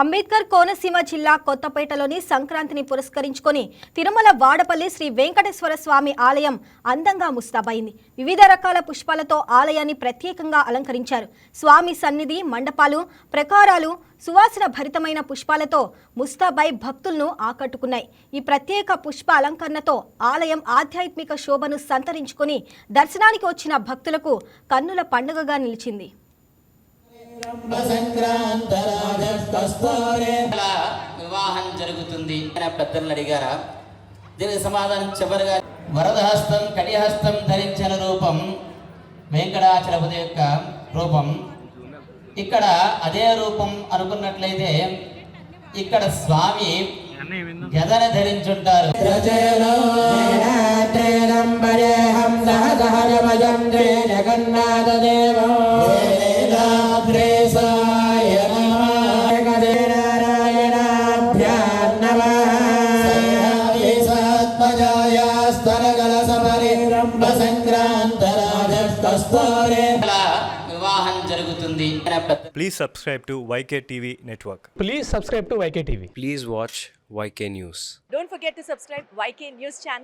అంబేద్కర్ కోనసీమ జిల్లా కొత్తపేటలోని సంక్రాంతిని పురస్కరించుకొని తిరుమల వాడపల్లి శ్రీ వెంకటేశ్వర స్వామి ఆలయం అందంగా ముస్తాబైంది వివిధ రకాల పుష్పాలతో ఆలయాన్ని ప్రత్యేకంగా అలంకరించారు స్వామి సన్నిధి మండపాలు ప్రకారాలు సువాసన భరితమైన పుష్పాలతో ముస్తాబై భక్తులను ఆకట్టుకున్నాయి ఈ ప్రత్యేక పుష్ప అలంకరణతో ఆలయం ఆధ్యాత్మిక శోభను సంతరించుకుని దర్శనానికి వచ్చిన భక్తులకు కన్నుల పండుగగా నిలిచింది సంక్రాంతరా వివాహం జరుగుతుంది అని పెద్దలను అడిగారా దీనికి సమాధానం చివరిగా వరదహస్తం కడిహస్తం ధరించిన రూపం వెంకటాచలపతి యొక్క రూపం ఇక్కడ అదే రూపం అనుకున్నట్లయితే ఇక్కడ స్వామి గదని ధరించుంటారు జగన్నాథదేవో Please subscribe to YK TV Network. Please subscribe to YK TV. Please watch YK News. Don't forget to subscribe YK News channel.